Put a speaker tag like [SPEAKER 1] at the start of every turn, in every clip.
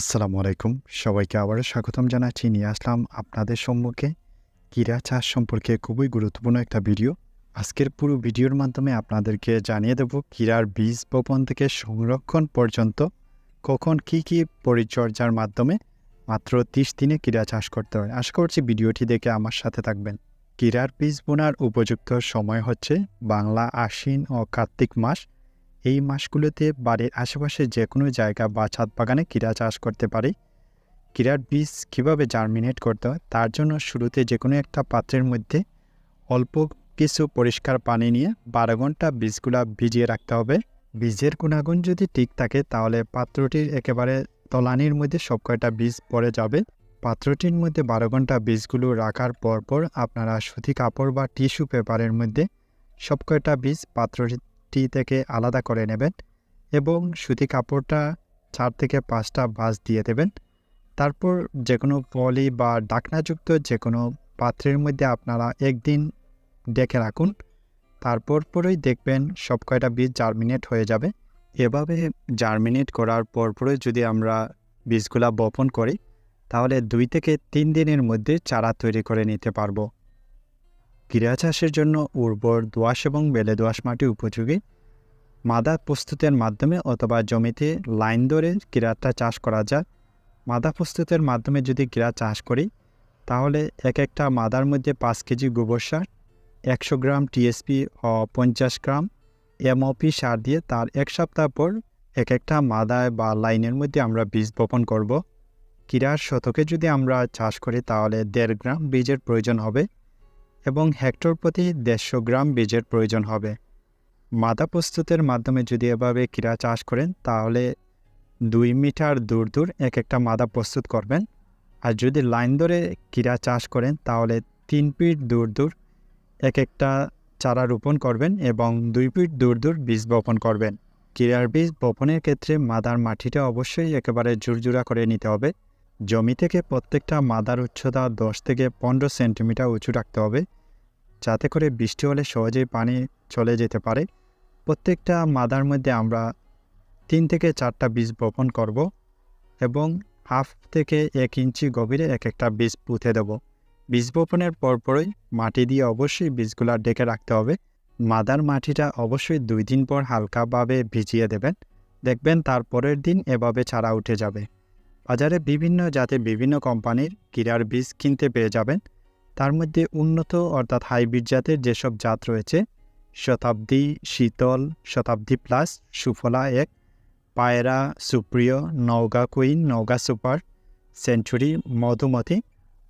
[SPEAKER 1] আসসালামু আলাইকুম। সবাইকে আবারও স্বাগতম জানাচ্ছি। নিয়ে আসলাম আপনাদের সম্মুখে কীরা চাষ সম্পর্কে খুবই গুরুত্বপূর্ণ একটা ভিডিও। আজকের পুরো ভিডিওর মাধ্যমে আপনাদেরকে জানিয়ে দেব কীরার বীজ বপন থেকে সংরক্ষণ পর্যন্ত কখন কি কি পরিচর্যার মাধ্যমে মাত্র তিরিশ দিনে কীরা চাষ করতে হয়। আশা করছি ভিডিওটি দেখে আমার সাথে থাকবেন। কীরার বীজ বোনার উপযুক্ত সময় হচ্ছে বাংলা আশ্বিন ও কার্তিক মাস। এই মাসগুলোতে বাড়ির আশেপাশে যে কোনো জায়গা বা ছাদ বাগানে কীরা চাষ করতে পারি। কীরার বীজ কীভাবে জার্মিনেট করতে হয় তার জন্য শুরুতে যে কোনো একটা পাত্রের মধ্যে অল্প কিছু পরিষ্কার পানি নিয়ে বারো ঘণ্টা বীজগুলা ভিজিয়ে রাখতে হবে। বীজের গুণাগুণ যদি ঠিক থাকে তাহলে পাত্রটির একেবারে তলানির মধ্যে সব কয়টা বীজ পড়ে যাবে। পাত্রটির মধ্যে বারো ঘণ্টা বীজগুলো রাখার পর পর আপনারা সুতি কাপড় বা টিস্যু পেপারের মধ্যে সব কয়টা বীজ পাত্রটি টি থেকে আলাদা করে নেবেন এবং সুতি কাপড়টা চার থেকে পাঁচটা বাস দিয়ে দেবেন। তারপর যে কোনো পলি বা ডাকনাযুক্ত যে কোনো পাত্রের মধ্যে আপনারা একদিন ডেকে রাখুন। তারপর পরেই দেখবেন সব কয়টা বীজ জার্মিনেট হয়ে যাবে। এভাবে জার্মিনেট করার পরপরই যদি আমরা বীজগুলা বপন করি, তাহলে দুই থেকে তিন দিনের মধ্যে চারা তৈরি করে নিতে পারব। ক্রীড়া চাষের জন্য উর্বর দোআঁশ এবং বেলে দোআঁশ মাটি উপযোগী। মাদা প্রস্তুতের মাধ্যমে অথবা জমিতে লাইন ধরে ক্রীড়াটা চাষ করা যায়। মাদা প্রস্তুতের মাধ্যমে যদি ক্রীড়া চাষ করি, তাহলে এক একটা মাদার মধ্যে পাঁচ কেজি গোবর সার, একশো গ্রাম টিএসপি ও পঞ্চাশ গ্রাম এমওপি সার দিয়ে তার এক সপ্তাহ পর এক একটা মাদায় বা লাইনের মধ্যে আমরা বীজ বপন করব। ক্রীড়ার শতকে যদি আমরা চাষ করি, তাহলে দেড় গ্রাম বীজের প্রয়োজন হবে। এবং হেক্টর প্রতি দেড়শো গ্রাম বীজের প্রয়োজন হবে। মাদা প্রস্তুতের মাধ্যমে যদি এভাবে কীরা চাষ করেন, তাহলে দুই মিটার দূর দূর এক একটা মাদা প্রস্তুত করবেন। আর যদি লাইন ধরে কীরা চাষ করেন, তাহলে তিন ফিট দূর দূর এক একটা চারা রোপণ করবেন এবং দুই ফিট দূর দূর বীজ বপন করবেন। কীরার বীজ বপনের ক্ষেত্রে মাদার মাটিটা অবশ্যই একেবারে জুরজুরা করে নিতে হবে। জমি থেকে প্রত্যেকটা মাদার উচ্চতা দশ থেকে পনেরো সেন্টিমিটার উঁচু রাখতে হবে, যাতে করে বৃষ্টি হলে সহজেই পানি চলে যেতে পারে। প্রত্যেকটা মাদার মধ্যে আমরা তিন থেকে চারটা বীজ বপন করব এবং হাফ থেকে এক ইঞ্চি গভীরে এক একটা বীজ পুঁতে দেব। বীজ বপনের পরপরই মাটি দিয়ে অবশ্যই বীজগুলা ডেকে রাখতে হবে। মাদার মাটিটা অবশ্যই দুই দিন পর হালকাভাবে ভিজিয়ে দেবেন। দেখবেন তারপরের দিন এভাবে ছাড়া উঠে যাবে। বাজারে বিভিন্ন জাতে বিভিন্ন কোম্পানির কিরার বীজ কিনতে পেয়ে যাবেন। তার মধ্যে উন্নত অর্থাৎ হাইব্রিড জাতের যেসব জাত রয়েছে, শতাব্দী, শীতল, শতাব্দী প্লাস, সুফলা এক, পায়রা, সুপ্রিয়, Naogaon queen, Naogaon super, century, Madhumati.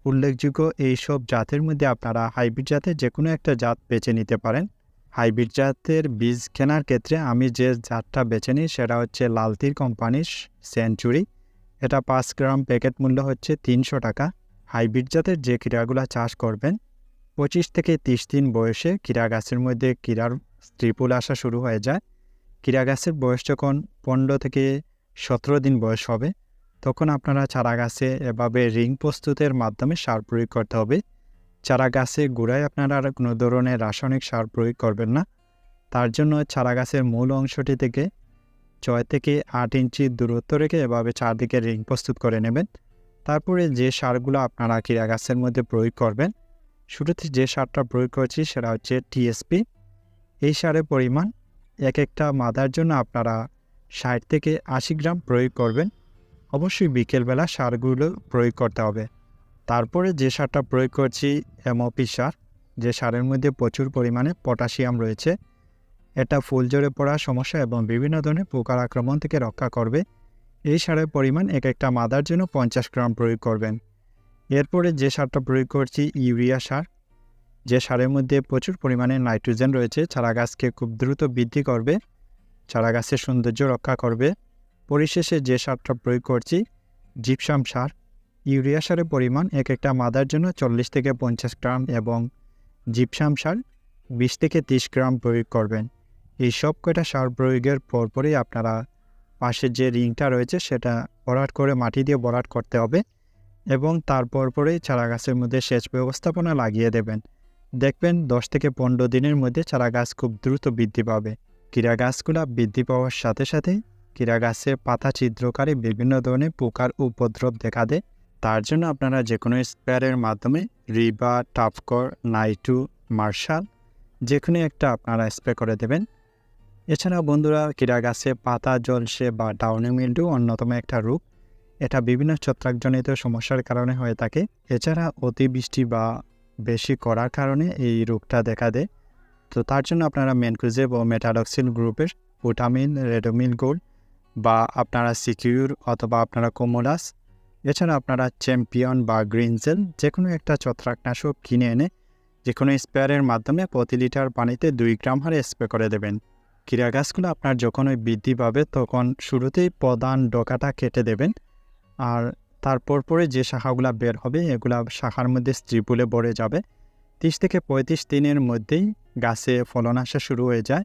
[SPEAKER 1] উল্লেখযোগ্য এইসব জাতের মধ্যে আপনারা হাইব্রিড জাতের যে কোনো একটা জাত বেছে নিতে পারেন। হাইব্রিড জাতের বীজ কেনার ক্ষেত্রে আমি যে জাতটা বেছে নিই সেটা হচ্ছে লালতির কোম্পানির সেঞ্চুরি। এটা পাঁচ গ্রাম প্যাকেট মূল্য হচ্ছে তিনশো টাকা। হাইব্রিড জাতের যে কীড়াগুলো চাষ করবেন, পঁচিশ থেকে তিরিশ দিন বয়সে কীড়া গাছের মধ্যে কীড়ার ত্রিপুল আসা শুরু হয়ে যায়। কীড়া গাছের বয়স যখন পনেরো থেকে সতেরো দিন বয়স হবে, তখন আপনারা চারা গাছে এভাবে রিং প্রস্তুতের মাধ্যমে সার প্রয়োগ করতে হবে। চারা গাছে গোড়ায় আপনারা কোনো ধরনের রাসায়নিক সার প্রয়োগ করবেন না। তার জন্য চারা গাছের মূল অংশটি থেকে ছয় থেকে আট ইঞ্চি দূরত্ব রেখে এভাবে চারদিকে রিং প্রস্তুত করে নেবেন। তারপরে যে সারগুলো আপনারা কীরা গাছের মধ্যে প্রয়োগ করবেন, শুরুতে যে সারটা প্রয়োগ করছি সেটা হচ্ছে টিএসপি এই সারের পরিমাণ এক একটা মাদার জন্য আপনারা ষাট থেকে আশি গ্রাম প্রয়োগ করবেন। অবশ্যই বিকেলবেলা সারগুলো প্রয়োগ করতে হবে। তারপরে যে সারটা প্রয়োগ করছি, এমওপি সার, যে সারের মধ্যে প্রচুর পরিমাণে পটাশিয়াম রয়েছে এটা ফুল জড়ে পড়ার সমস্যা এবং বিভিন্ন ধরনের পোকার আক্রমণ থেকে রক্ষা করবে। এই সারের পরিমাণ এক একটা মাদার জন্য পঞ্চাশ গ্রাম প্রয়োগ করবেন। এরপরে যে সারটা প্রয়োগ করছি, ইউরিয়া সার। যে সারের মধ্যে প্রচুর পরিমাণে নাইট্রোজেন রয়েছে চারা গাছকে খুব দ্রুত বৃদ্ধি করবে চারা গাছের সৌন্দর্য রক্ষা করবে। পরিশেষে যে সারটা প্রয়োগ করছি, জিপসাম সার। ইউরিয়া সারের পরিমাণ এক একটা মাদার জন্য চল্লিশ থেকে পঞ্চাশ গ্রাম এবং জিপসাম সার বিশ থেকে তিরিশ গ্রাম প্রয়োগ করবেন। এই সব কয়টা সার প্রয়োগের পরপরই আপনারা পাশের যে রিংটা রয়েছে সেটা বরাট করে মাটি দিয়ে বরাট করতে হবে এবং তারপর পরেই চারা গাছের মধ্যে সেচ ব্যবস্থাপনা লাগিয়ে দেবেন। দেখবেন দশ থেকে পনেরো দিনের মধ্যে চারা গাছ খুব দ্রুত বৃদ্ধি পাবে। কীরা গাছগুলা বৃদ্ধি পাওয়ার সাথে সাথে কীরা গাছের পাতা ছিদ্রকারী বিভিন্ন ধরনের পোকার উপদ্রব দেখা দেয়। তার জন্য আপনারা যে কোনো স্প্রেয়ারের মাধ্যমে রিবা, টাফকর, নাইটু, মার্শাল যে কোনো একটা আপনারা স্প্রে করে দেবেন। এছাড়া বন্ধুরা কীরা গাছে পাতা, জলসে বা ডাউনি মিল্ডু অন্যতম একটা রোগ এটা বিভিন্ন ছত্রাকজনিত সমস্যার কারণে হয়ে থাকে। এছাড়া অতিবৃষ্টি বা বেশি করার কারণে এই রোগটা দেখা দেয়। তো তার জন্য আপনারা মেনকুজেব ও মেটাডক্সিল গ্রুপের উটামিন রেডোমিল গোল্ড বা আপনারা সিকিউর অথবা আপনারা কোমোলাস এছাড়া আপনারা চ্যাম্পিয়ন বা গ্রিনজেল যে কোনো একটা ছত্রাকনাশক কিনে এনে যে কোনো স্প্রেয়ারের মাধ্যমে প্রতি লিটার পানিতে দুই গ্রাম হারে স্প্রে করে দেবেন। কীরা গাছগুলো আপনার যখন ওই বৃদ্ধি পাবে, তখন শুরুতেই প্রধান ডোকাটা কেটে দেবেন। আর তারপর পরে যে শাখাগুলা বের হবে, এগুলা শাখার মধ্যে স্ত্রীপুলে ভরে যাবে। তিরিশ থেকে পঁয়ত্রিশ দিনের মধ্যেই গাছে ফলন আসা শুরু হয়ে যায়।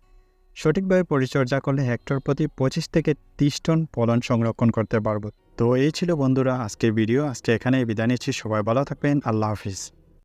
[SPEAKER 1] সঠিকভাবে পরিচর্যা করলে হেক্টর প্রতি পঁচিশ থেকে তিরিশ টন ফলন সংরক্ষণ করতে পারব। তো এই ছিল বন্ধুরা আজকের ভিডিও। আজকে এখানে বিদায় নিচ্ছি। সবাই ভালো থাকবেন। আল্লাহ হাফিজ।